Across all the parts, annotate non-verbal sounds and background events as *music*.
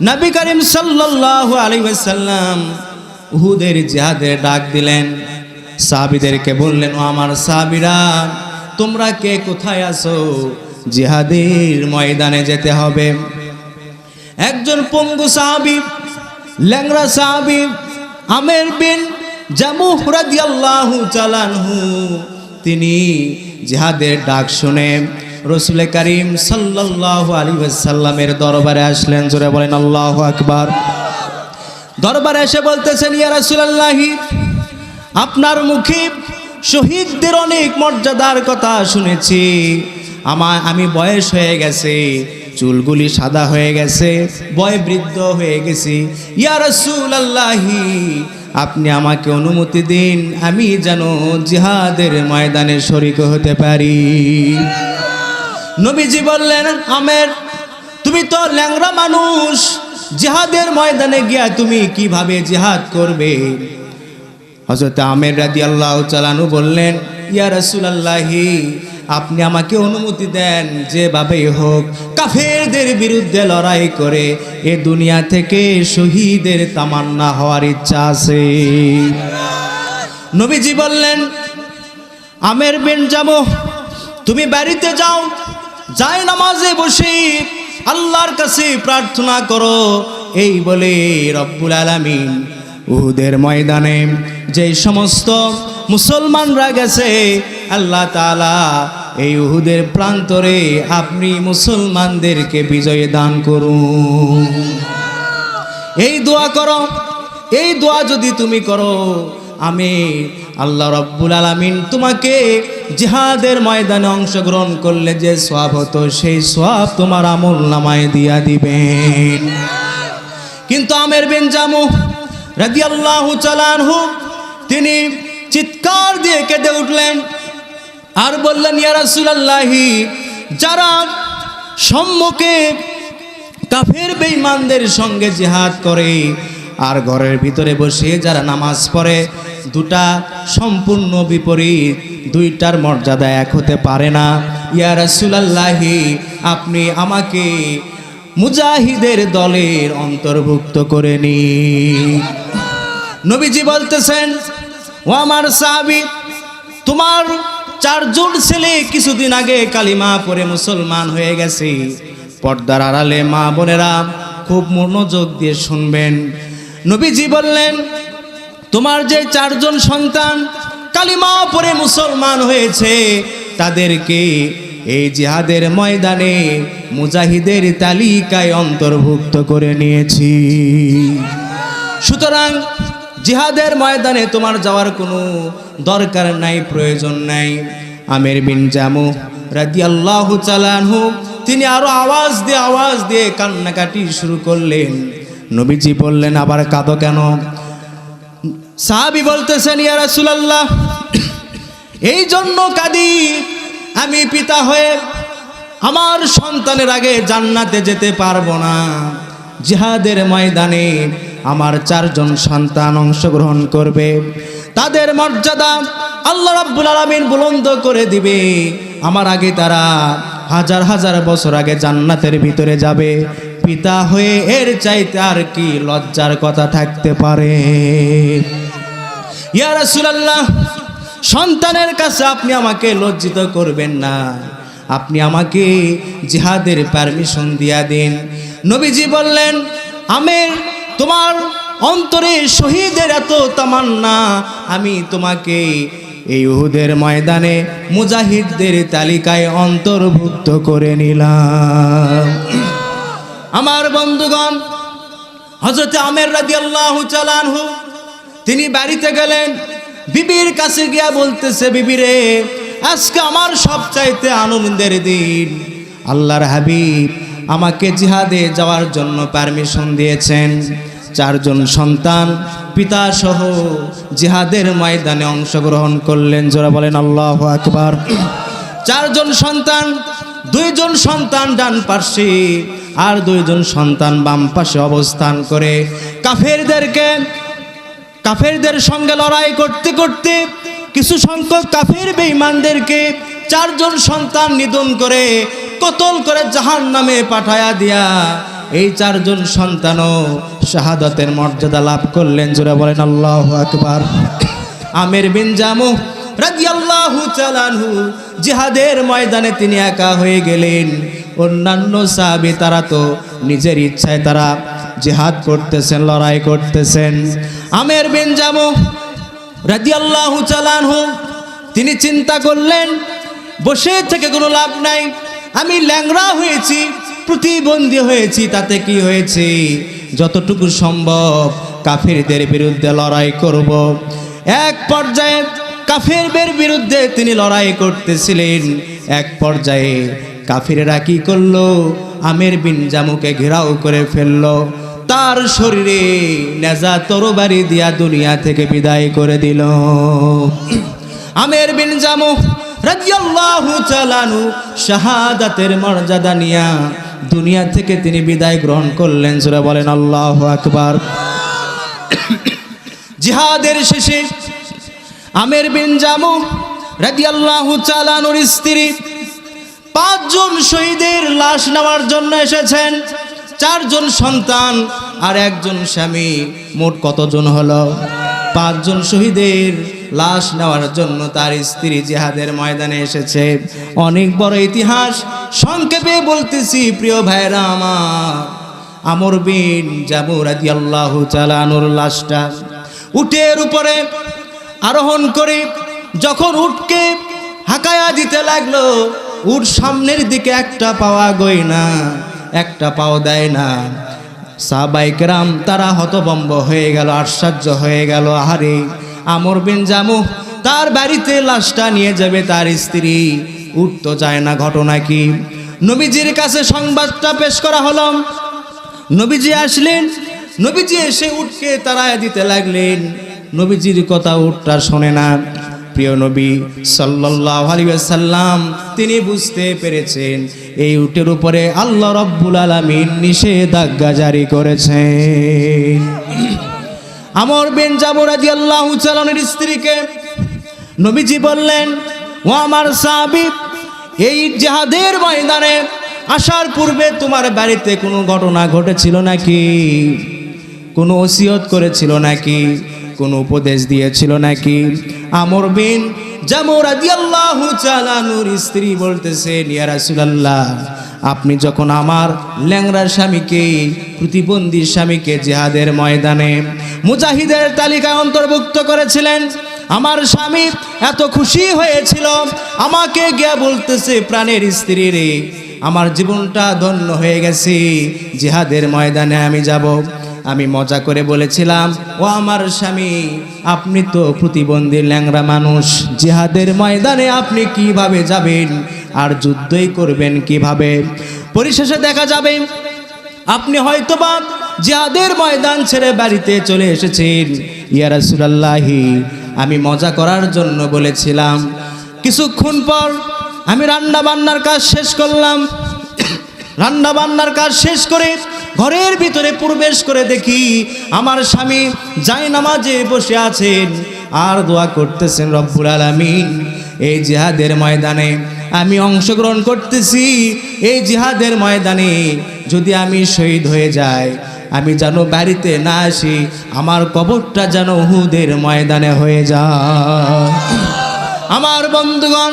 নবী করিম সাল্লাল্লাহু আলাইহি ওয়াসাল্লাম উহুদের জিহাদের ডাক দিলেন। সাহাবীদেরকে বললেন, ও আমার সাহাবীরা, তোমরা কে? কোথায় আছো? জিহাদের ময়দানে যেতে হবে। একজন পঙ্গু সাহাবী ল্যাংরা সাহাবী, আমের বিন জামুহ রাদিয়াল্লাহু চালানহু তিনি জিহাদের ডাক শুনে রসুল করিম সাল্লাল্লাহু আলাইহি ওয়াসাল্লামের দরবারে আসলেন, জোরে বলেন আল্লাহু আকবার। দরবারে এসে বলতেছেন, ইয়া রাসূলুল্লাহি, আপনার মুখে শহীদদের অনেক মর্যাদার কথা শুনেছি। আমার আমি বয়স হয়ে গেছে, চুলগুলি সাদা হয়ে গেছে, বয় বৃদ্ধ হয়ে গেছি। ইয়া রাসূলুল্লাহি, আপনি আমাকে অনুমতি দিন, আমি যেন জিহাদের ময়দানে শরিক হতে পারি। নবীজি বললেন, আমের, তুমি তো ল্যাংরা মানুষ, জিহাদের ময়দানে গিয়া তুমি কীভাবে জিহাদ করবে? হজরত আমের রাদি আল্লাহ চালানু বললেন, ইয়া রাসূলুল্লাহি, আপনি আমাকে অনুমতি দেন যেভাবেই হোক কাফেরদের বিরুদ্ধে লড়াই করে এ দুনিয়া থেকে শহীদের তামান্না হওয়ার ইচ্ছা আছে। নবীজি বললেন, আমের বিন জামো তুমি বাড়িতে যাও যাই নামাজে বসে আল্লাহর কাছে প্রার্থনা করো। এই বলে রব্বুল আলামিন উহুদের ময়দানে যে সমস্ত মুসলমানরা গেছে, আল্লাহ তাআলা এই উহুদের প্রান্তরে আপনি মুসলমানদেরকে বিজয় দান করুন। এই দোয়া করো, এই দোয়া যদি তুমি করো আমি আল্লাহ রব্বুল আলামিন তোমাকে জিহাদের ময়দানে অংশগ্রহণ করলে যে সোয়াব হতো, সেই সোয়াব তোমার আমল নামায় দিয়া দিবেন। কিন্তু আমের বিন জামু রাদিয়াল্লাহু চালানহু তিনি চিৎকার দিয়ে কেঁদে উঠলেন আর বললেন, ইয়া রাসূলুল্লাহি, যারা সম্মুখে কাফের বেঈমানদের সঙ্গে জিহাদ করে আর ঘরের ভিতরে বসে যারা নামাজ পড়ে দুটা সম্পূর্ণ বিপরীত, দুইটার মর্যাদা এক হতে পারে না। ইয়া রাসূলুল্লাহি, আপনি আমাকে মুজাহিদের দলের অন্তর্ভুক্ত করে নি নবীজি বলতেছেন, ও আমার সাহাবী, তোমার চারজন ছেলে কিছুদিন আগে কালিমা পরে মুসলমান হয়ে গেছে। পর্দার আড়ালে মা বোনেরা খুব মনোযোগ দিয়ে শুনবেন। নবীজি বললেন তোমার যে চারজন সন্তান কালিমা পরে মুসলমান হয়েছে, তাদেরকে এই জিহাদের ময়দানে মুজাহিদের তালিকায় অন্তর্ভুক্ত করে নিয়েছি। সুতরাং জিহাদের ময়দানে তোমার যাওয়ার কোনো দরকার নাই, প্রয়োজন নাই। আমের বিন জামু রাদি আল্লাহ চালানহু তিনি আরও আওয়াজ দিয়ে আওয়াজ দিয়ে কান্নাকাটি শুরু করলেন। নবীজি বললেন, আবার কাঁদো কেন? সাহাবি বলতেছেন, ইয়া রাসূলুল্লাহ এই জন্য কাঁদি। আমি পিতা হয়ে আমার সন্তানের আগে জান্নাতে যেতে পারব না। জিহাদের ময়দানে আমার চারজন সন্তান অংশগ্রহণ করবে। তাদের মর্যাদা আল্লাহ রাব্বুল আলামিন বুলন্দ করে দিবে। আমার আগে তারা হাজার হাজার বছর আগে জান্নাতের ভিতরে যাবে। পিতা হয়ে এর চাইতে আর কি লজ্জার কথা থাকতে পারে? ইয়া সন্তানের কাছে আপনি আমাকে লজ্জিত করবেন না। আপনি আমাকে জিহাদের পারমিশন দিয়া দিন। নবীজি বললেন আমের তোমার অন্তরে শহীদের এত তামান্না, আমি তোমাকে এই উহুদের ময়দানে মুজাহিদদের তালিকায় অন্তর্ভুক্ত করে নিলাম। আমার বন্ধুগণ হজরত আমের রাজি আল্লাহ চালানহু তিনি বাড়িতে গেলেন। বিবির কাছে গিয়া বলতেছে বিবিরে আজকে আমার সবচাইতে আনন্দের দিন। আল্লাহর হাবিব আমাকে জিহাদে যাওয়ার জন্য পারমিশন দিয়েছেন। চারজন সন্তান পিতা সহ জিহাদের ময়দানে অংশগ্রহণ করলেন। যারা বলেন, আল্লাহ আকবার। চারজন সন্তান, দুইজন সন্তান ডান পার্শ্বে আর দুইজন সন্তান বাম পাশে অবস্থান করে। কাফেরদেরকে কাফেরদের সঙ্গে লড়াই করতে করতে কিছু সংখ্যক কাফের বেঈমানদেরকে চারজন সন্তান নিধন করে কতল করে জাহান নামে পাঠায়া দিয়া এই চারজন সন্তানও শাহাদতের মর্যাদা লাভ করলেন। জোরে বলেন, আল্লাহ আকবার। আমের বিন জামু রাদিয়াল্লাহু চালানহু জিহাদের ময়দানে তিনি একা হয়ে গেলেন। অন্যান্য সাহাবী তারা তো নিজের ইচ্ছায় তারা জিহাদ করতেছেন, লড়াই করতেছেন। আমের বিন জামু রাদিয়াল্লাহু চালানহু তিনি চিন্তা করলেন, বসে থেকে কোনো লাভ নাই, আমি ল্যাংড়া হয়েছি, প্রতিবন্ধী হয়েছি, তাতে কি হয়েছে? যতটুকু সম্ভব কাফিরদের বিরুদ্ধে লড়াই করব। এক পর্যায়ে কাফিরদের বিরুদ্ধে তিনি লড়াই করতেছিলেন, এক পর্যায়ে কাফিরেরা কি করল? আমের বিন জামুকে ঘেরাও করে ফেলল। তার শরীরে নেজা তরবারি দিয়া দুনিয়া থেকে বিদায় করে দিল। আমের বিন জামু রাদিয়াল্লাহু চালানু শাহাদাতের মর্যাদা নিয়া দুনিয়া থেকে তিনি বিদায় গ্রহণ করলেন। সুরা বলেন, আল্লাহু আকবার। জিহাদের শেষে আমের বিন জামু রাদিয়াল্লাহু চালানুর স্ত্রী পাঁচজন শহীদের লাশ নেওয়ার জন্য এসেছেন। চারজন সন্তান আর একজন স্বামী, মোট কতজন হলো? পাঁচজন শহীদের লাশ নেওয়ার জন্য তার স্ত্রী জিহাদের ময়দানে এসেছে। অনেক বড় ইতিহাস সংক্ষেপে বলতেছি, প্রিয় ভাইরা আমার। আমর বিন জামু রাদিয়াল্লাহু চালানোর লাশটা উটের উপরে আরোহণ করে যখন উটকে হাঁকায়া দিতে লাগল, উট সামনের দিকে একটা পাওয়া গই না একটা পাও দেয় না। সাহবাইকরাম তারা হতবম্ব হয়ে গেল, আশ্চর্য হয়ে গেল, আহারে, আমর বিন জামু তার বাড়িতে লাশটা নিয়ে যাবে তার স্ত্রী। উঠ তো যায় না ঘটনা কি? নবীজির কাছে সংবাদটা পেশ করা হলো। নবীজি আসলেন। নবীজি এসে উঠকে তারায় দিতে লাগলেন। নবীজির কথা উঠটা শোনে না। প্রিয় নবী সাল্লাল্লাহু আলাইহি সাল্লাম তিনি বুঝতে পেরেছেন এই উটের উপরে আল্লাহ রব্বুল আলামিন নিষেধাজ্ঞা জারি করেছেন। আমর বিন জামু রাদিয়াল্লাহু চালানের স্ত্রীকে নবীজি বললেন, ও আমার সাহাবী, এই জিহাদের ময়দানে আসার পূর্বে তোমার বাড়িতে কোনো ঘটনা ঘটেছিল নাকি? কোনো ওসিয়ত করেছিল নাকি? কোনো উপদেশ দিয়েছিল নাকি? আমর বিন স্ত্রী বলতেছেন ইয়া রাসূলুল্লাহ, আপনি যখন আমার ল্যাংড়া স্বামীকে, প্রতিবন্ধী স্বামীকে জেহাদের ময়দানে মুজাহিদের তালিকায় অন্তর্ভুক্ত করেছিলেন, আমার স্বামী এত খুশি হয়েছিল, আমাকে গিয়া বলতেছে, প্রাণের স্ত্রী রে, আমার জীবনটা ধন্য হয়ে গেছে, জেহাদের ময়দানে আমি যাব। আমি মজা করে বলেছিলাম, ও আমার স্বামী, আপনি তো প্রতিবন্ধী ল্যাংরা মানুষ। জিহাদের ময়দানে আপনি কীভাবে যাবেন? আর যুদ্ধই করবেন কীভাবে? পরিশেষে দেখা যাবে, আপনি হয়তো হয়তোবা জিহাদের ময়দান ছেড়ে বাড়িতে চলে এসেছেন। ইয়া রাসূলুল্লাহি, আমি মজা করার জন্য বলেছিলাম। কিছুক্ষণ পর আমি রান্না বান্নার কাজ শেষ করলাম। রান্না বান্নার কাজ শেষ করে ঘরের ভিতরে প্রবেশ করে দেখি আমার স্বামী যাই নামাজে বসে আছেন, আর দোয়া করতেছেন রব্বুল আলামিন। এই জিহাদের ময়দানে আমি অংশগ্রহণ করতেছি। এই জিহাদের ময়দানে যদি আমি শহীদ হয়ে যাই, আমি যেন বাড়িতে না আসি, আমার কবরটা যেন উহুদের ময়দানে হয়ে যায়। আমার বন্ধুগণ,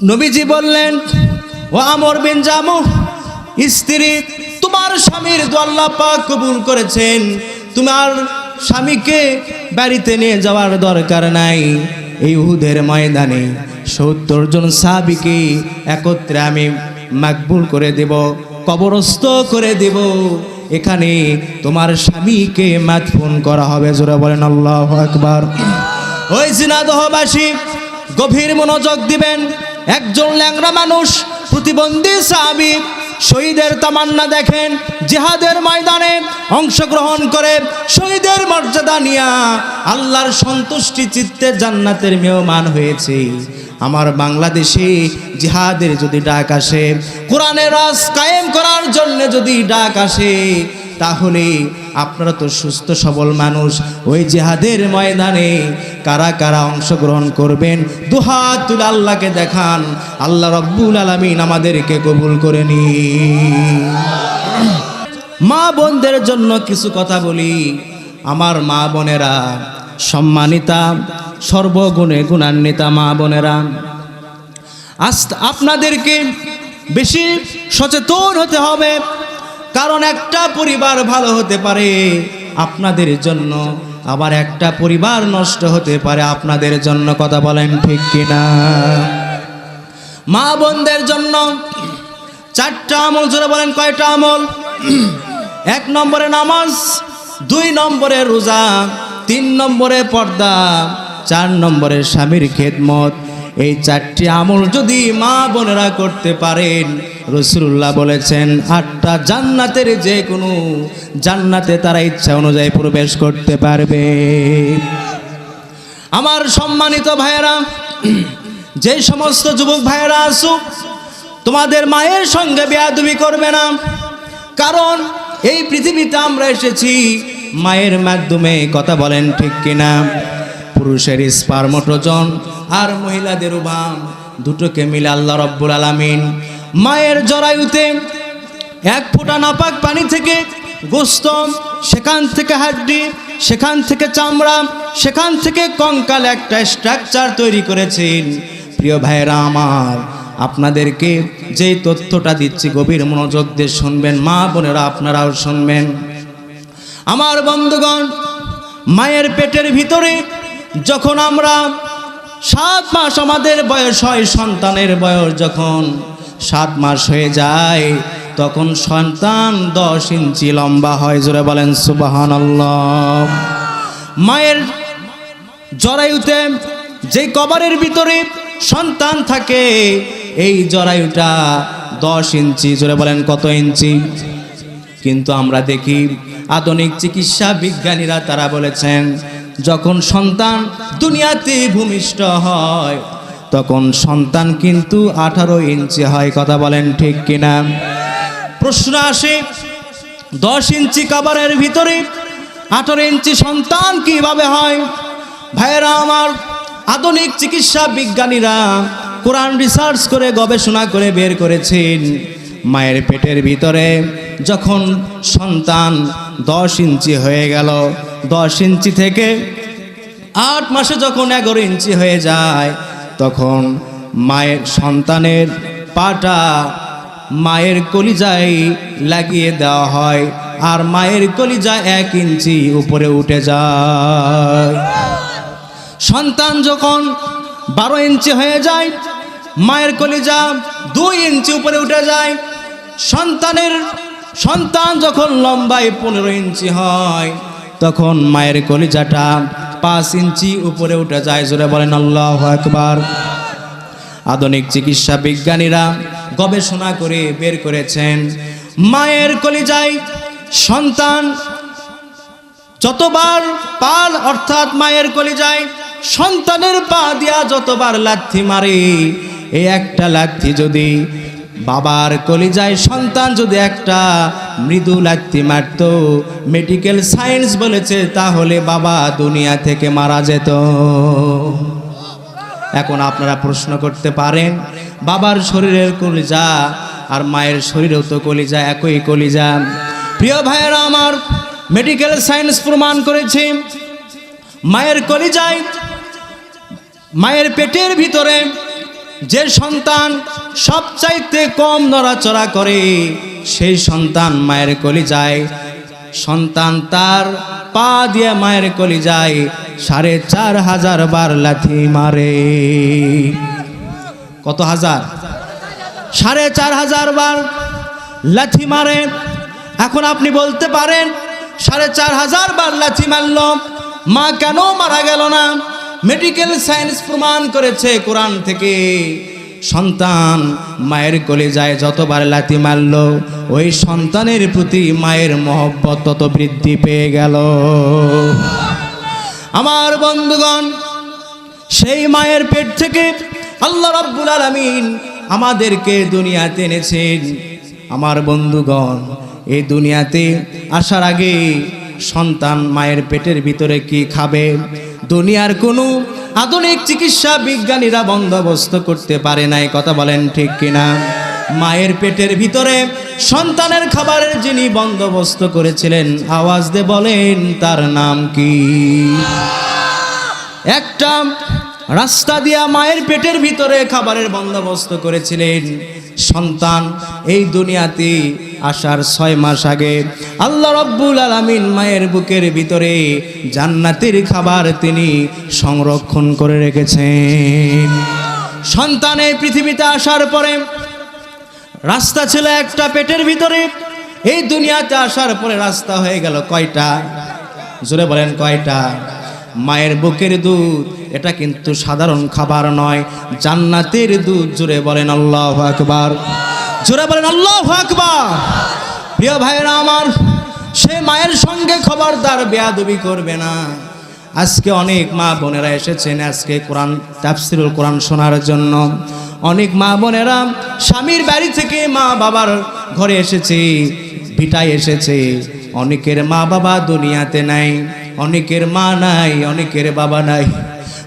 নবীজি বললেন, ও আমর বিন জামু স্ত্রী তোমার স্বামীর দোয়াল্লা পাক কবুল করেছেন। তোমার স্বামীকে বাড়িতে নিয়ে যাওয়ার দরকার নাই। এই উহুদের ময়দানে সত্তর জন সাহাবিকে একত্রে আমি মাকবুল করে দেব, কবরস্থ করে দেব। এখানে তোমার স্বামীকে মাতফুন করা হবে, জোরে বলেন আল্লাহ আকবার। ওই জিনাদহবাসী, গভীর মনোযোগ দিবেন। একজন ল্যাংরা মানুষ, প্রতিবন্ধী সাহাবি শহীদের তামান্না দেখেন, জেহাদের ময়দানে অংশগ্রহণ করে শহীদের মর্যাদা নিয়া আল্লাহর সন্তুষ্টি চিত্তে জান্নাতের মেয়মান হয়েছে। আমার বাংলাদেশে জেহাদের যদি ডাক আসে, কোরআনের রাস কায়েম করার জন্য যদি ডাক আসে, তাহলে আপনারা তো সুস্থ, সবল মানুষ। ওই জেহাদের ময়দানে কারা কারা অংশগ্রহণ করবেন? দুহাত আল্লাহকে দেখান। আল্লাহ রব্বুল আলমিন আমাদেরকে কবুল করে নি মা বোনদের জন্য কিছু কথা বলি। আমার মা বোনেরা, সম্মানিতা, সর্বগুণে গুণান্বিতা মা বোনেরা আজ আপনাদেরকে বেশি সচেতন হতে হবে। কারণ একটা পরিবার ভালো হতে পারে আপনাদের জন্য, আবার একটা পরিবার নষ্ট হতে পারে আপনাদের জন্য, কথা বলেন ঠিক কিনা? মা বোনদের জন্য চারটা আমল, জোরে বলেন কয়টা আমল? এক নম্বরে নামাজ, দুই নম্বরে রোজা, তিন নম্বরে পর্দা, চার নম্বরে স্বামীর খেদমত। এই চারটি আমল যদি মা বোনেরা করতে পারেন রসুল্লাহ বলেছেন, আটটা জান্নাতের যে কোনো জান্নাতে তারা ইচ্ছা অনুযায়ী প্রবেশ করতে পারবে। আমার সম্মানিত ভাইয়েরা, যে সমস্ত যুবক ভাইয়েরা আসুক তোমাদের মায়ের সঙ্গে বেয়াদবি করবে না, কারণ এই পৃথিবীতে আমরা এসেছি মায়ের মাধ্যমে, কথা বলেন ঠিক কিনা? পুরুষের স্পার্মটোজন আর মহিলাদের উভাম দুটোকে মিলে আল্লাহ রব্বুল আলামিন মায়ের জরায়ুতে এক ফোঁটা নাপাক পানি থেকে গোস্ত, সেখান থেকে হাড্ডি, সেখান থেকে চামড়া, সেখান থেকে কঙ্কাল একটা স্ট্রাকচার তৈরি করেছেন। প্রিয় ভাইয়েরা আমার, আপনাদেরকে যেই তথ্যটা দিচ্ছি, গভীর মনোযোগ দিয়ে শুনবেন, মা বোনেরা আপনারাও শুনবেন। আমার বন্ধুগণ, মায়ের পেটের ভিতরে যখন আমরা সাত মাস আমাদের বয়স হয় সন্তানের বয়স যখন সাত মাস হয়ে যায়, তখন সন্তান দশ ইঞ্চি লম্বা হয়, জোরে বলেন সুবাহান মায়ের জরায়ুতে যে কবরের ভিতরে সন্তান থাকে, এই জরায়ুটা দশ ইঞ্চি, জোরে বলেন কত ইঞ্চি? কিন্তু আমরা দেখি আধুনিক চিকিৎসা বিজ্ঞানীরা তারা বলেছেন যখন সন্তান দুনিয়াতে ভূমিষ্ঠ হয়, তখন সন্তান কিন্তু আঠারো ইঞ্চি হয়, কথা বলেন ঠিক কিনা? প্রশ্ন আসে, দশ ইঞ্চি কাবারের ভিতরে আঠারো ইঞ্চি সন্তান কীভাবে হয়? ভাইয়েরা আমার আধুনিক চিকিৎসা বিজ্ঞানীরা কোরআন রিসার্চ করে, গবেষণা করে বের করেছেন, মায়ের পেটের ভিতরে যখন সন্তান দশ ইঞ্চি হয়ে গেল দশ ইঞ্চি থেকে আট মাসে যখন এগারো ইঞ্চি হয়ে যায়, তখন মায়ের সন্তানের পাটা মায়ের কলিজায় লাগিয়ে দেওয়া হয় আর মায়ের কলিজা এক ইঞ্চি উপরে উঠে যায়। সন্তান যখন বারো ইঞ্চি হয়ে যায়, মায়ের কলিজা দুই ইঞ্চি উপরে উঠে যায়। সন্তানের সন্তান যখন লম্বায় পনেরো ইঞ্চি হয় তখন মায়ের কলিজাটা পাঁচ ইঞ্চি উপরে উঠে যায়, জোরে বলেন, আল্লাহ একবার আধুনিক চিকিৎসা বিজ্ঞানীরা গবেষণা করে বের করেছেন, মায়ের কলিজায় সন্তান যতবার পাল, অর্থাৎ মায়ের কলিজায় সন্তানের পা দিয়া যতবার লাথি মারে, এই একটা লাথি যদি বাবার কলিজায় সন্তান যদি একটা মৃদু লাথি মারত মেডিকেল সায়েন্স বলেছে, তাহলে বাবা দুনিয়া থেকে মারা যেত। এখন আপনারা প্রশ্ন করতে পারেন, বাবার শরীরের কলিজা আর মায়ের শরীরেও তো কলিজা, একই কলিজা। প্রিয় ভাইয়েরা আমার মেডিকেল সায়েন্স প্রমাণ করেছে, মায়ের কলিজায়, মায়ের পেটের ভিতরে যে সন্তান সবচাইতে কম নড়াচড়া করে, সেই সন্তান মায়ের কলিজায় সন্তান তার পা দিয়ে মায়ের কলিজায় সাড়ে চার হাজার বার লাথি মারে। কত হাজার? সাড়ে চার হাজার বার লাথি মারে। এখন আপনি বলতে পারেন, সাড়ে চার হাজার বার লাথি মারল, মা কেন মারা গেল না? মেডিকেল সায়েন্স প্রমাণ করেছে কোরআন থেকে। সন্তান মায়ের কোলে যায়, যতবার লাথি মারল, ওই সন্তানের প্রতি মায়ের মহব্বত তত বৃদ্ধি পেয়ে গেল। আমার বন্ধুগণ, সেই মায়ের পেট থেকে আল্লাহ রাব্বুল আলামিন আমাদেরকে দুনিয়াতে এনেছেন। আমার বন্ধুগণ, এই দুনিয়াতে আসার আগে সন্তান মায়ের পেটের ভিতরে কি খাবে? দুনিয়ার কোনো আধুনিক চিকিৎসা বিজ্ঞানীরা বন্দোবস্ত করতে পারে নাই, কথা বলেন ঠিক কিনা? মায়ের পেটের ভিতরে সন্তানের খাবারের যিনি বন্দোবস্ত করেছিলেন, আওয়াজ দে বলেন, তার নাম কি? একটা রাস্তা দিয়া মায়ের পেটের ভিতরে খাবারের বন্দোবস্ত করেছিলেন। সন্তান এই দুনিয়াতে আসার ছয় মাস আগে আল্লাহ রব্বুল আলামিন মায়ের বুকের ভিতরে জান্নাতের খাবার তিনি সংরক্ষণ করে রেখেছেন। সন্তানের পৃথিবীতে আসার পরে রাস্তা ছিল একটা পেটের ভিতরে, এই দুনিয়াতে আসার পরে রাস্তা হয়ে গেল কয়টা? জোরে বলেন কয়টা? মায়ের বুকের দুধ, এটা কিন্তু সাধারণ খাবার নয়। জান্নাতের দুধ জোরে বলেন আল্লাহ আকবার। জোরে বলেন আল্লাহ আকবার। প্রিয় ভাইরা আমার, সে মায়ের সঙ্গে খবরদার বেয়াদবি করবে না। আজকে অনেক মা বোনেরা এসেছেন আজকে কোরআন, তাফসিরুল কোরআন শোনার জন্য। অনেক মা বোনেরা স্বামীর বাড়ি থেকে মা বাবার ঘরে এসেছে, ভিটায় এসেছে। অনেকের মা বাবা দুনিয়াতে নাই। অনেকের মা নাই, অনেকের বাবা নাই।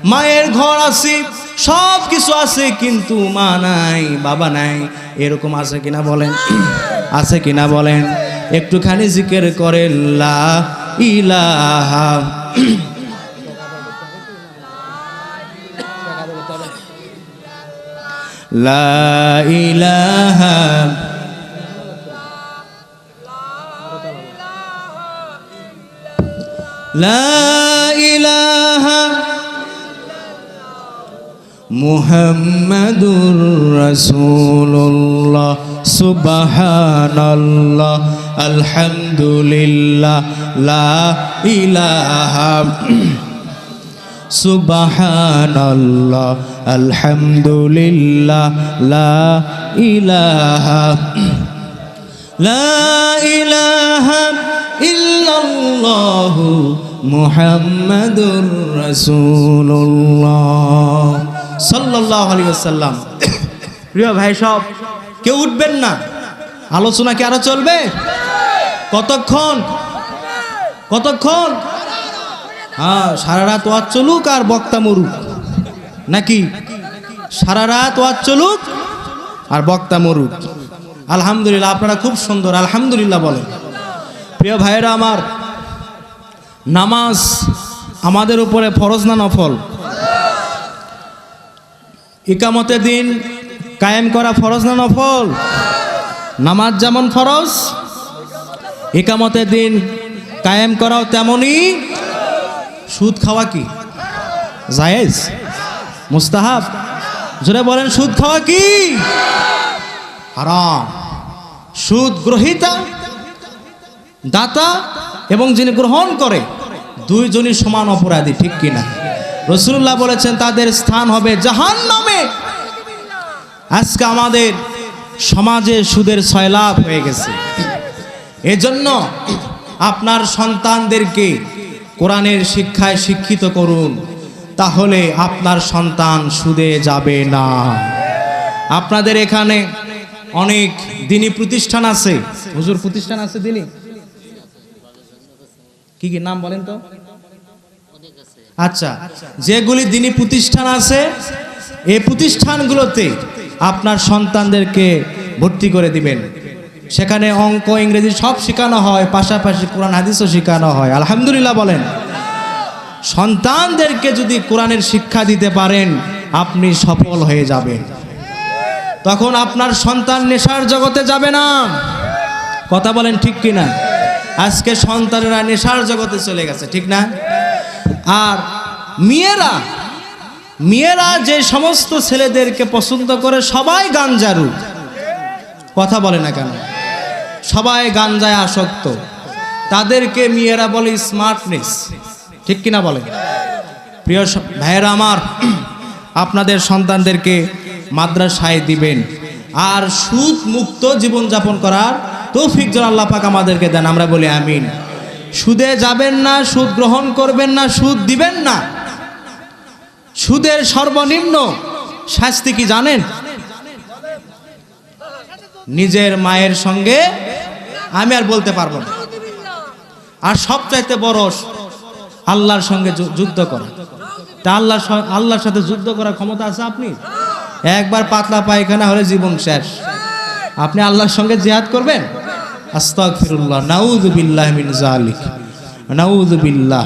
মায়ের ঘর আছে সব কিছু আছে, কিন্তু মা নাই, বাবা নাই। এরকম আছে কিনা বলেন? *clears throat* আছে কিনা বলেন? একটুখানি জিকের করেন, লা ইলাহা। *clears throat* লা ইলাহা। মুহাম্মাদুর রসুল্লাহ সুবহানাল্লাহ আলহামদুলিল্লাহ লা ইলাহা সুবহানাল্লাহ আলহামদুলিল্লাহ লা ইলাহা লা ইলাহা ইল্লাল্লাহু মুহাম্মাদুর রাসূলুল্লাহ। সাল্লাল্লাহু আলাইহি ওয়াসাল্লাম। প্রিয় ভাই সব। কেউ উঠবেন না। আলোচনা কি আরও চলবে? কতক্ষণ? কতক্ষণ? হ্যাঁ সারা রাত ওয়াজ চলুক আর বক্তা মরুক। নাকি? সারা রাত ওয়াজ চলুক আর বক্তা মরুক। আলহামদুলিল্লাহ আপনারা খুব সুন্দর আলহামদুলিল্লাহ বলেন। প্রিয় ভাইয়েরা আমার নামাজ আমাদের উপরে ফরজ না নফল? ইকামতের দিন কায়েম করা ফরজ না নফল? নামাজ যেমন ফরজ, ইকামতের দিন কায়েম করাও তেমনই। সুদ খাওয়া কি? জায়েজ? মুস্তাহাব? জোরে বলেন, সুদ খাওয়া কি? হারাম। সুদ গ্রহিতা দাতা এবং যিনি গ্রহণ করে, দুইজনই সমান অপরাধী, ঠিক কিনা? রসুল্লাহ বলেছেন, তাদের স্থান হবে জাহান নামে আজকে আমাদের সমাজে সুদের সয়লাভ হয়ে গেছে। এজন্য আপনার সন্তানদেরকে কোরআনের শিক্ষায় শিক্ষিত করুন, তাহলে আপনার সন্তান সুদে যাবে না। আপনাদের এখানে অনেক দিনী প্রতিষ্ঠান আছে। হুজুর, প্রতিষ্ঠান আছে দিনী? কি কি নাম বলেন তো? আচ্ছা যেগুলি দিনী প্রতিষ্ঠান আছে, এই প্রতিষ্ঠানগুলোতে আপনার সন্তানদেরকে ভর্তি করে দিবেন। সেখানে অঙ্ক, ইংরেজি সব শেখানো হয়, পাশাপাশি কোরআন হাদিসও শেখানো হয়। আলহামদুলিল্লাহ বলেন। সন্তানদেরকে যদি কোরআনের শিক্ষা দিতে পারেন, আপনি সফল হয়ে যাবেন। তখন আপনার সন্তান নেশার জগতে যাবে না। কথা বলেন ঠিক কিনা? আজকে সন্তানেরা নেশার জগতে চলে গেছে, ঠিক না? আর মেয়েরা মেয়েরা যে সমস্ত ছেলেদেরকে পছন্দ করে সবাই গাঞ্জারু। কথা বলে না কেন? সবাই গাঞ্জায় আসক্ত। তাদেরকে মেয়েরা বলে স্মার্টনেস ঠিক কিনা বলে? প্রিয় ভাইয়েরা আমার, আপনাদের সন্তানদেরকে মাদ্রাসায় দিবেন। আর সুদ মুক্ত জীবনযাপন করার তৌফিক যেন আল্লাহ পাক আমাদেরকে দেন, আমরা বলি আমিন। সুদে যাবেন না, সুদ গ্রহণ করবেন না, সুদ দিবেন না। সুদের সর্বনিম্ন শাস্তি কি জানেন? নিজের মায়ের সঙ্গে আমি আর বলতে পারব না। আর সবচাইতে বড় আল্লাহর সঙ্গে যুদ্ধ করা। তা আল্লাহর স- আল্লাহর সাথে যুদ্ধ করার ক্ষমতা আছে আপনি? একবার পাতলা পায়খানা হলে জীবন শেষ। আপনি আল্লাহর সঙ্গে জিহাদ করবেন? আস্তাগফিরুল্লাহ নাউযু বিল্লাহি মিন জালিক নাউযু বিল্লাহ